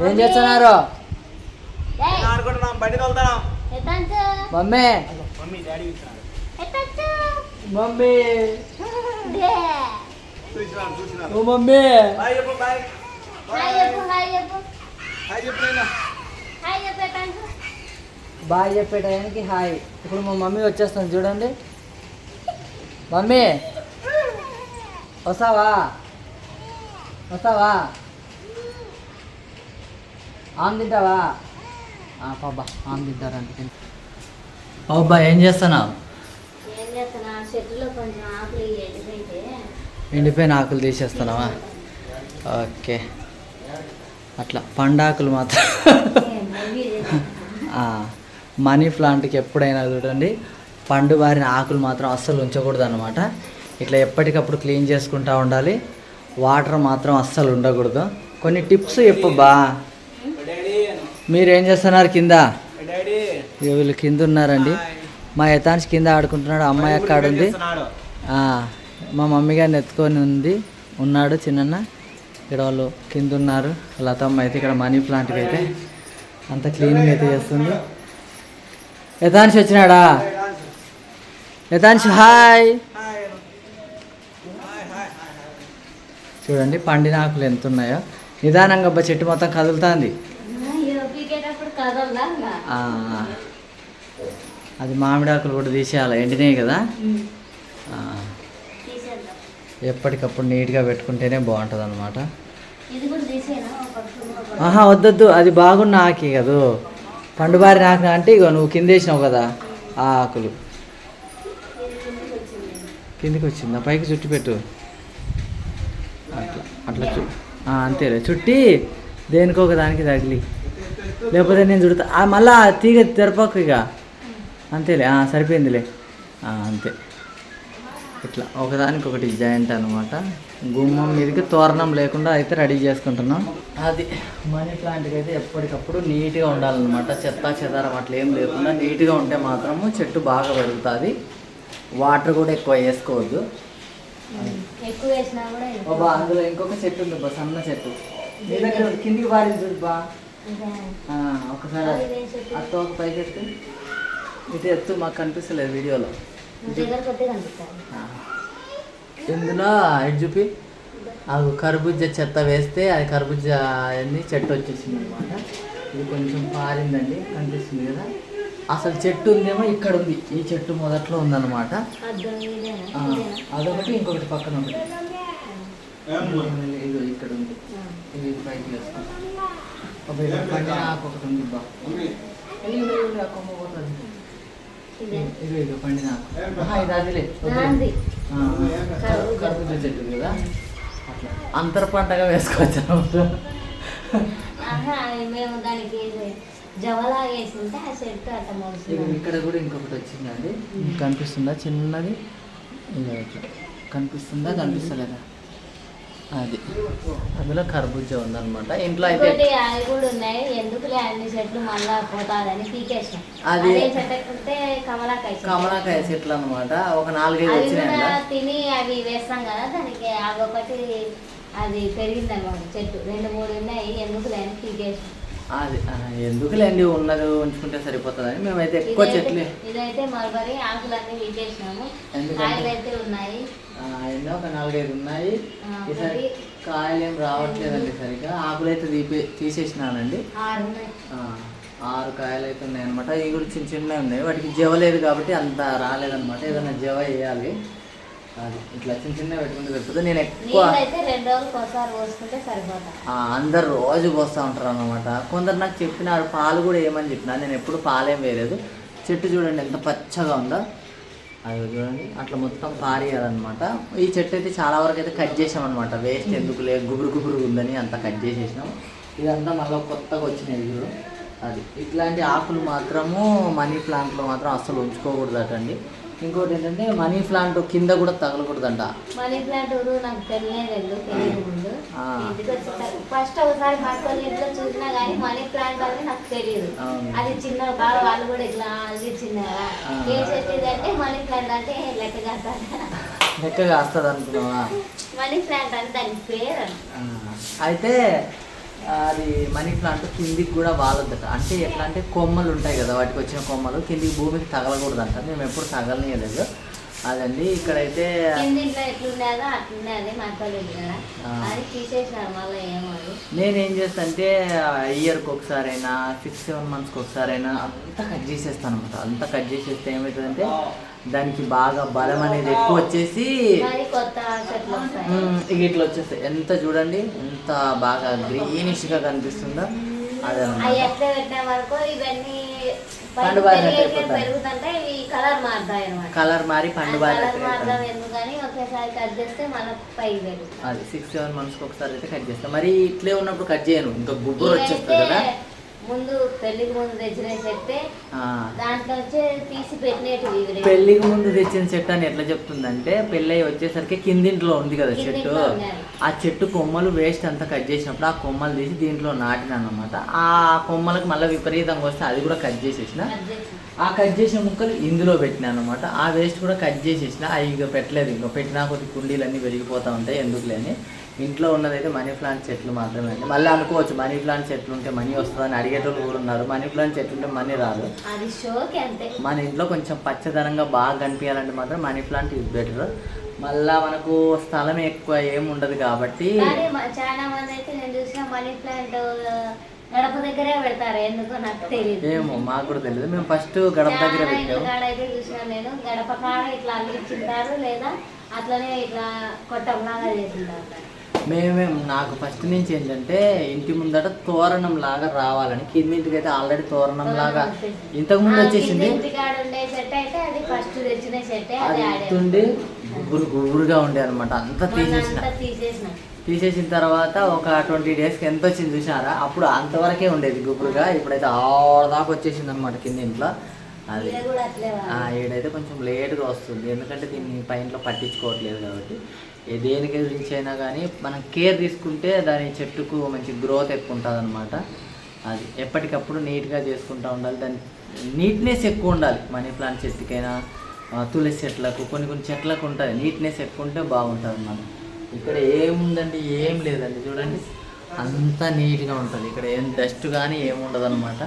ఏం చేస్తున్నారు? Mummy. Mummy. Mummy. Bye చెప్పే టైంకి హాయ్. ఇప్పుడు మా మమ్మీ వచ్చేస్తుంది చూడండి. మమ్మీ. వస్తావా? వస్తావా? ఆమె తింటావా? పాపా ఆమె తింటారంటే అబ్బా ఏం చేస్తున్నావు? ఏం చేస్తున్నా? చెట్టులో కొంచెం ఆకులు ఎండిపోయితే. ఎండిపోయిన ఆకులు తీసేస్తున్నావా? ఓకే. అట్లా పండాకులు మాత్రం. మనీ ప్లాంట్కి ఎప్పుడైనా చూడండి పండు బారిన ఆకులు మాత్రం అస్సలు ఉంచకూడదు అనమాట ఇట్లా ఎప్పటికప్పుడు క్లీన్ చేసుకుంటూ ఉండాలి. వాటర్ మాత్రం అస్సలు ఉండకూడదు. కొన్ని టిప్స్ చెప్పబ్బా మీరు ఏం చేస్తున్నారు కింద? వీళ్ళు కింద ఉన్నారండి. మా యథాంశ్ కింద ఆడుకుంటున్నాడు అమ్మాయి అక్క ఆడుంది ఆ, మా మమ్మీ గారిని ఎత్తుకొని ఉంది ఉన్నాడు చిన్న ఇక్కడ వాళ్ళు కింద ఉన్నారు. లతమ్మ అయితే ఇక్కడ మనీ ప్లాంట్కి అయితే అంత క్లీనింగ్ అయితే చేస్తుంది. యథాంశ్ వచ్చినాడా? యథాంశ్ హాయ్. చూడండి పండిన ఆకులు ఎంత ఉన్నాయో. నిదానంగా చెట్టు మొత్తం కదులుతుంది అయ్యో, పీకేటప్పుడు కదలదా ఇంకా? ఆ, అది మామిడి ఆకులు కూడా తీసేయాలి. ఎండినాయి కదా? ఎప్పటికప్పుడు నీట్గా పెట్టుకుంటేనే బాగుంటుంది అనమాట ఆహా వద్దొద్దు. అది బాగున్న ఆకి కదూ. పండుబారిన ఆకు అంటే ఇగో నువ్వు కింద వేసినావు కదా ఆ ఆకులు. కిందకి వచ్చింది. పైకి చుట్టి పెట్టు. అట్లా అట్లా చు అంతేలే. చుట్టి దేనికో ఒక దానికి తగిలి. లేకపోతే నేను చుడతా. మళ్ళా తీగ తెరపకు ఇక. అంతేలే సరిపోయిందిలే. అంతే. ఇట్లా ఒకదానికి ఒకటి జాయింట్ అనమాట గుమ్మం మీదకి తోరణం లేకుండా అయితే రెడీ చేసుకుంటున్నాం. అది మనీ ప్లాంట్కి అయితే ఎప్పటికప్పుడు నీట్గా ఉండాలన్నమాట. చెత్త చెదారం అట్లా ఏం లేకుండా నీట్గా ఉంటే మాత్రము చెట్టు బాగా పెరుగుతుంది. వాటర్ కూడా ఎక్కువ వేసుకోవద్దు. బాబా అందులో ఇంకొక చెట్టు ఉంది బా సన్న చెట్టు. నీ దగ్గర. కిందికి పారింది చూడు బా. ఒకసారి ఇదేం? అత్త ఒక పైకి ఎత్తు. ఇటు ఎత్తు మాకు కనిపిస్తలేదు వీడియోలో. ఇందులో ఇటు చూపి? అది కర్బూజ చెత్త వేస్తే అది కర్బూజ అన్ని చెట్టు వచ్చేసింది అనమాట ఇది కొంచెం పారిందండి కనిపిస్తుంది కదా. అసలు చెట్టు ఉందేమో ఇక్కడ ఉంది. ఈ చెట్టు మొదట్లో ఉందన్నమాట? అదొకటి ఇంకొకటి పక్కన ఒకటి. ఇదిగో ఇక్కడ ఉంది. ఇది పైకి వేసుకో ఒక ఇక్కడ పండిన ఆకు ఒకటి ఉంది ఆ కొమ్మ పోతుంది. ఇదే అదిలే చెట్టు ఉంది కదా అట్లా అంతర పంటగా వేసుకోవచ్చు మేము దానికి జవలా వేసింటే ఆ చెట్టు ఇక్కడ కూడా ఇంకొకటి వచ్చిందండి కనిపిస్తుందా చిన్నది కనిపిస్తుందా కనిపిస్తలేదా అది. అందులో కర్బూజా ఉందన్నమాట. ఇంట్లో అయితే కూడా ఉన్నాయి. ఎందుకులే అన్ని చెట్లు మళ్ళా పోతాదని పీకేసాం. అది- కమలాకాయ. కమలాకాయ చెట్లు అనమాట ఒక నాలుగైదు వచ్చినాయంట తిని అవి వేస్తాం కదా దానికి అదొకటి అది పెరిగిందన్నమాట చెట్టు. రెండు మూడు ఉన్నాయి. ఎందుకులే అని పీకేసాం. అది ఎందుకులేండి ఉన్నది ఉంచుకుంటే సరిపోతుందని మేమైతే ఎక్కువ చెట్లే ఇదైతే మల్బరీ ఆకులన్నీ ఉన్నాయి. ఎన్నో ఒక నాలుగైదు ఉన్నాయి. ఈసారి కాయలు ఏం రావట్లేదండి సరిగ్గా. ఆకులు అయితే తీపి తీసేసినానండి. ఆరు కాయలు అయితే ఉన్నాయి అనమాట ఇవి కూడా చిన్న చిన్నవి ఉన్నాయి. వాటికి జవ లేదు కాబట్టి అంత రాలేదన్నమాట. ఏదైనా జవ వేయాలి. ఇట్లా చిన్న చిన్న పెట్టుకుంటే పెడుతుంది నేను ఎక్కువ అందరు రోజు పోస్తూ ఉంటారు అన్నమాట. కొందరు నాకు చెప్పినారు పాలు కూడా ఏమని చెప్పినా నేను ఎప్పుడు పాలేం వేయలేదు. చెట్టు చూడండి ఎంత పచ్చగా ఉందో. అది చూడండి అట్లా మొత్తం పారేయాలన్నమాట. ఈ చెట్టు అయితే చాలా వరకు అయితే కట్ చేసామన్నమాట. వేస్ట్ ఎందుకు లే గుబురు గుబురు ఉందని అంతా కట్ చేసేసినాం. ఇదంతా మళ్ళీ కొత్తగా వచ్చినాయి చూడు. అది ఇట్లాంటి ఆకులు మాత్రము మనీ ప్లాంట్లో మాత్రం అస్సలు ఉంచుకోకూడదటండి. ఇంకోటి ఏంటంటే మనీ ప్లాంట్ కింద కూడా తగలకూడదంట. మనీ ప్లాంట్ నాకు తెలియలేదు ముందు. ఫస్ట్ ఒకసారి ఇంట్లో చూసినా కానీ మనీ ప్లాంట్ అని నాకు తెలియదు. అది చిన్న బాగా వాళ్ళు కూడా ఇట్లా అది చిన్నగా. ఏ ఇది అంటే మనీ ప్లాంట్ అంటే లెక్క కాస్తాను లెక్కగా వస్తుంది అనుకున్నావా మనీ ప్లాంట్ అంటే దాని పేరు. అయితే అది మనీ ప్లాంట్ కిందికి కూడా వాలొద్దట. అంటే ఎట్లా అంటే కొమ్మలు ఉంటాయి కదా వాటికి వచ్చిన కొమ్మలు కిందికి భూమికి తగలకూడదంట. మేము ఎప్పుడు తగలనియలేదు. అదండి ఇక్కడైతే. అది ఏమో అది. నేనేం చేస్తా అంటే ఇయర్కి ఒకసారైనా సిక్స్ సెవెన్ మంత్స్కి ఒకసారైనా అంతా కట్ చేసేస్తాను అనమాట అంతా కట్ చేసేస్తే ఏమవుతుందంటే దానికి బాగా బలం అనేది ఎక్కువ వచ్చేసి ఇక ఇట్లా వచ్చేస్తాయి. ఎంత చూడండి ఎంత బాగా గ్రీనిష్గా కనిపిస్తుందో అవి పండు. పెరుగుతుంటే ఇవి కలర్ మారుతాయి అనమాట కలర్ మారి పండు కలర్ మారడం ఎందుకని ఒకేసారి కట్ చేస్తే మళ్ళీ పైకి పెరుగుతుంది. అది సిక్స్ సెవెన్ మంత్స్కి ఒకసారి అయితే కట్ చేస్తాను మరి ఇట్లే ఉన్నప్పుడు కట్ చేయను. ఇంకా గుబ్బురు వచ్చేస్తుంది కదా. ముందు పెళ్ళికి ముందు తెచ్చిన చెట్టే దాంట్లో వచ్చి తీసి పెట్టినట్టు. పెళ్ళికి ముందు తెచ్చిన చెట్టు అని ఎట్లా చెప్తుందంటే పెళ్ళి వచ్చేసరికి కిందింట్లో ఉంది కదా చెట్టు. ఆ చెట్టు కొమ్మలు వేస్ట్ అంతా కట్ చేసినప్పుడు ఆ కొమ్మలు తీసి దీంట్లో నాటినాను అనమాట ఆ కొమ్మలకు మళ్ళీ విపరీతంగా వస్తే అది కూడా కట్ చేసేసిన. ఆ కట్ చేసిన ముక్కలు ఇందులో పెట్టినాను అనమాట ఆ వేస్ట్ కూడా కట్ చేసేసిన. అవి ఇక పెట్టలేదు. ఇంకా పెట్టినా కొద్ది కుండీలన్నీ పెరిగిపోతూ ఉంటాయి ఎందుకులే అని. ఇంట్లో ఉన్నదైతే మనీ ప్లాంట్ చెట్లు మాత్రమే అండి. మళ్ళీ అనుకోవచ్చు మనీ ప్లాంట్ చెట్లు ఉంటే మనీ వస్తుందని అడిగేటోళ్ళు కూడా ఉన్నారు. మనీ ప్లాంట్ చెట్లు ఉంటే మనీ రాదు. మన ఇంట్లో కొంచెం పచ్చదనంగా బాగా కనిపించాలంటే మాత్రం మనీ ప్లాంట్ ఇస్ బెటర్. మళ్ళా మనకు స్థలం ఎక్కువ ఏమి ఉండదు కాబట్టి చాలా మంది అయితే నేను చూసిన మనీ ప్లాంట్ గడప దగ్గరే పెడతారు. ఎందుకో నాకు తెలియదు ఏమో మాకు కూడా తెలియదు మేము ఫస్ట్ గడప దగ్గర కాడ అయితే చూసిన నేను గడప కాడ ఇట్లా అందించుంటారు లేదా అట్లనే ఇట్లా కొట్టంలాగా చేసింటారు మేమేం నాకు ఫస్ట్ నుంచి ఏంటంటే ఇంటి ముందట తోరణం లాగా రావాలని కిందింటికి అయితే ఆల్రెడీ తోరణం లాగా ఇంతకు ముందు వచ్చేసింది. అది ఉండి గుబురు గుబురుగా ఉండే అనమాట అంతా తీసేసిన. తీసేసిన. తర్వాత ఒక ట్వంటీ డేస్కి ఎంత వచ్చింది చూసారా అప్పుడు అంతవరకే ఉండేది గుబురుగా. ఇప్పుడైతే ఆరు దాకా వచ్చేసింది అనమాట కింద ఇంట్లో. అది ఈడైతే కొంచెం లేట్గా వస్తుంది. ఎందుకంటే దీన్ని పైనలో పట్టించుకోవట్లేదు కాబట్టి. దేని దేనికి గురించి అయినా కానీ మనం కేర్ తీసుకుంటే దాని చెట్టుకు మంచి గ్రోత్ ఎక్కువ ఉంటుంది అనమాట అది ఎప్పటికప్పుడు నీట్గా చేసుకుంటూ ఉండాలి. దాని నీట్నెస్ ఎక్కువ ఉండాలి. మనీ ప్లాంట్ చెట్టుకైనా తులసి చెట్లకు కొన్ని కొన్ని చెట్లకు ఉంటుంది. నీట్నెస్ ఎక్కువ ఉంటే బాగుంటుంది అన్నమాట ఇక్కడ ఏముందండి? ఏం లేదండి. చూడండి. అంతా నీట్గా ఉంటుంది. ఇక్కడ ఏం డస్ట్ కానీ ఏముండదు అనమాట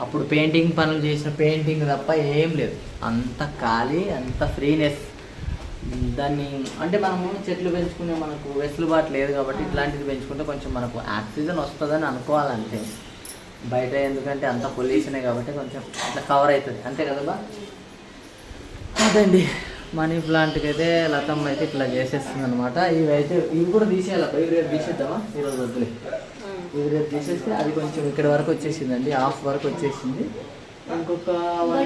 అప్పుడు పెయింటింగ్ పనులు చేసిన పెయింటింగ్ తప్ప ఏం లేదు. అంత ఖాళీ అంత ఫ్రీనెస్ దాన్ని అంటే మనము చెట్లు పెంచుకునే మనకు వెసులుబాటు లేదు కాబట్టి ఇట్లాంటిది పెంచుకుంటే కొంచెం మనకు ఆక్సిజన్ వస్తుందని అనుకోవాలంటే బయట ఎందుకంటే అంత పొల్యూషనే కాబట్టి కొంచెం ఇట్లా కవర్ అవుతుంది అంతే కదా బా? అదండి. మనీ ప్లాంట్కి అయితే లతమ్మ అయితే ఇట్లా చేసేస్తుంది అనమాట ఇవి అయితే ఇవి కూడా తీసేయాలి ఇవి రేపు తీసేద్దామా? ఈరోజు వద్దులే. ఇవి రేపు తీసేస్తే అది కొంచెం ఇక్కడ వరకు వచ్చేసిందండి. హాఫ్ వరకు వచ్చేసింది. ఇంకొక one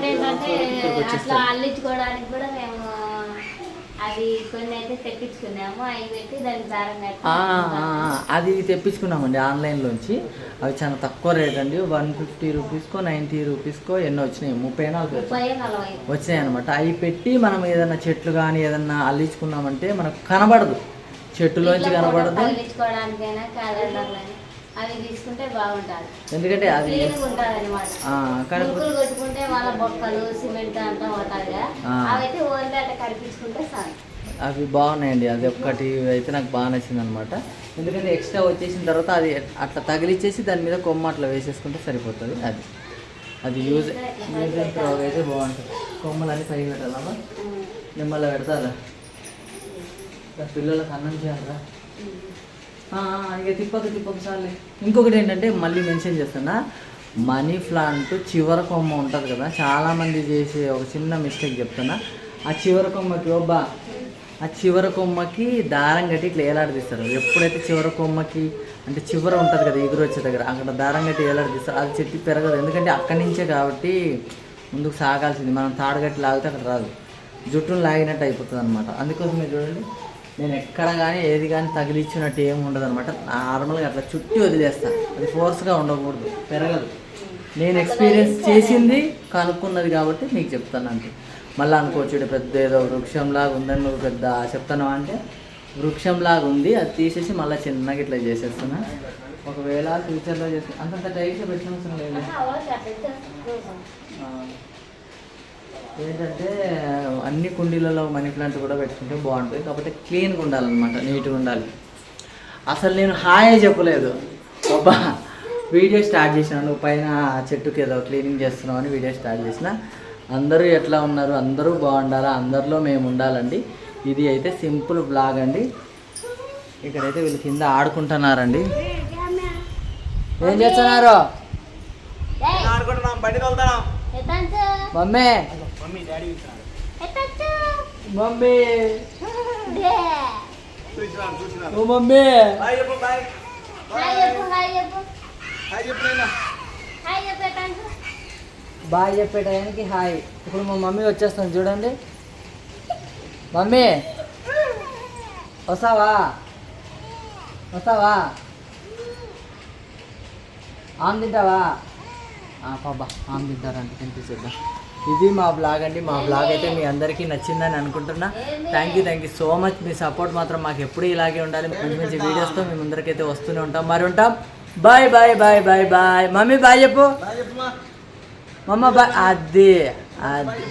అవి కొన్ని అయితే తెప్పించుకున్నాము అవి పెట్టి దానికి దారం ఆ, ఆ, ఆ, అది తెప్పించుకున్నామండి ఆన్లైన్లోంచి అవి చాలా తక్కువ రేట్ అండి. వన్ ఫిఫ్టీ రూపీస్కో నైంటీ రూపీస్కో ఎన్నో వచ్చినాయి. ముప్పై నాలుగు వచ్చినాయి. అనమాట అవి పెట్టి మనం ఏదన్నా చెట్లు కానీ ఏదన్నా అల్లించుకున్నామంటే మనకు కనబడదు. చెట్టులోంచి కనబడదు. అవి తీసుకుంటే బాగుంటుంది. ఎందుకంటే అది క్లీన్ ఉంటుంది అనమాట ఆ, కానీ ముక్కులు కొట్టుకుంటే వాళ్ళ బొక్కలు సిమెంట్ అంతా పోతుంది కదా. ఆ. అవైతే ఓన్లీ అట్లా కడిపించుకుంటే చాలు. అవి బాగున్నాయండి అది ఒక్కటి అయితే నాకు బాగా నచ్చింది అనమాట ఎందుకంటే ఎక్స్ట్రా వచ్చేసిన తర్వాత అది అట్లా తగిలిచ్చేసి దాని మీద కొమ్మ అట్లా వేసేసుకుంటే సరిపోతుంది అది. అది యూజ్ యూజ్ అయితే బాగుంటుంది. కొమ్మలన్నీ పైకి పెట్టాలమ్మా. మిమ్మల్ని పెడతారా? పిల్లలకు అన్నం చేయాలరా. ఇక తిప్పక తిప్పక చాలే ఇంకొకటి ఏంటంటే మళ్ళీ మెన్షన్ చేస్తున్నా. మనీ ప్లాంట్ చివర కొమ్మ ఉంటుంది కదా చాలామంది చేసే ఒక చిన్న మిస్టేక్ చెప్తున్నా. ఆ చివర కొమ్మకి ఒబ్బా ఆ చివర కొమ్మకి దారం కట్టి ఇట్లా ఏలాడదీస్తారు ఎప్పుడైతే చివర కొమ్మకి అంటే చివర ఉంటుంది కదా ఎగురు వచ్చే దగ్గర అక్కడ దారం కట్టి ఏలాడదీస్తారు అది చెట్టు పెరగదు. ఎందుకంటే అక్కడి నుంచే కాబట్టి ముందుకు సాగాల్సింది. మనం తాడగట్టి లాగితే అక్కడ రాదు. జుట్టును లాగినట్టు అయిపోతుంది అనమాట అందుకోసమే చూడండి. నేను ఎక్కడ కానీ ఏది కానీ తగిలిచ్చినట్టు ఏమి ఉండదు అనమాట నార్మల్గా అట్లా చుట్టి వదిలేస్తాను అది ఫోర్స్గా ఉండకూడదు. పెరగదు. నేను ఎక్స్పీరియన్స్ చేసింది కనుక్కున్నది కాబట్టి మీకు చెప్తాను అంతే. మళ్ళీ అనుకోవచ్చు పెద్ద ఏదో వృక్షంలాగా ఉందని నువ్వు పెద్ద చెప్తాను అంటే వృక్షంలాగా ఉంది అది తీసేసి మళ్ళీ చిన్నగా ఇట్లా చేసేస్తున్నా. ఒకవేళ ఫ్యూచర్లో చేస్తే అంతంత టైట్గా పెట్టిన అవసరం లేదు. ఏంటంటే అన్ని కుండీలలో మనీ ప్లాంట్ కూడా పెట్టుకుంటే బాగుంటుంది. కాకపోతే క్లీన్గా ఉండాలన్నమాట నీట్గా ఉండాలి. అసలు నేను హాయే చెప్పలేదు. ఒక పాప వీడియో స్టార్ట్ చేసిన నువ్వు పైన చెట్టుకి ఏదో క్లీనింగ్ చేస్తున్నావు అని వీడియో స్టార్ట్ చేసిన. అందరూ ఎట్లా ఉన్నారు? అందరూ బాగుండాలా? అందరిలో మేము ఉండాలండి. ఇది అయితే సింపుల్ బ్లాగ్ అండి. ఇక్కడైతే వీళ్ళు కింద ఆడుకుంటున్నారండి. ఏం చేస్తున్నారు? మమ్మీ. మమ్మీ డాడీ ఎత్తంచు. మమ్మీ. చూసినాడు ఓ మమ్మీ. బాయ్ చెప్పు బాయ్ హాయ్ చెప్పు హాయ్ చెప్పు. హాయ్ చెప్పు హాయ్ చెప్పు. బాయ్ చెప్పే టైంకి హాయ్ ఇప్పుడు మా మమ్మీ వచ్చేస్తుంది చూడండి. మమ్మీ. వస్తావా? వస్తావా? ఆమ్ తింటావా? పాపా ఆమ్ తింటారంట తినిపిస్తుందా ఇది మా బ్లాగ్ అండి. మా బ్లాగ్ అయితే మీ అందరికీ నచ్చిందని అనుకుంటున్నా. Thank you thank you so much me support మాత్రం మాకు ఎప్పుడూ ఇలాగే ఉండాలి. మంచి మంచి వీడియోస్తో మేము ముందరికైతే వస్తూనే ఉంటాం. మరి ఉంటాం. Bye bye bye bye bye mummy bye చెప్పు. మమ్మ బాయ్ అది అది.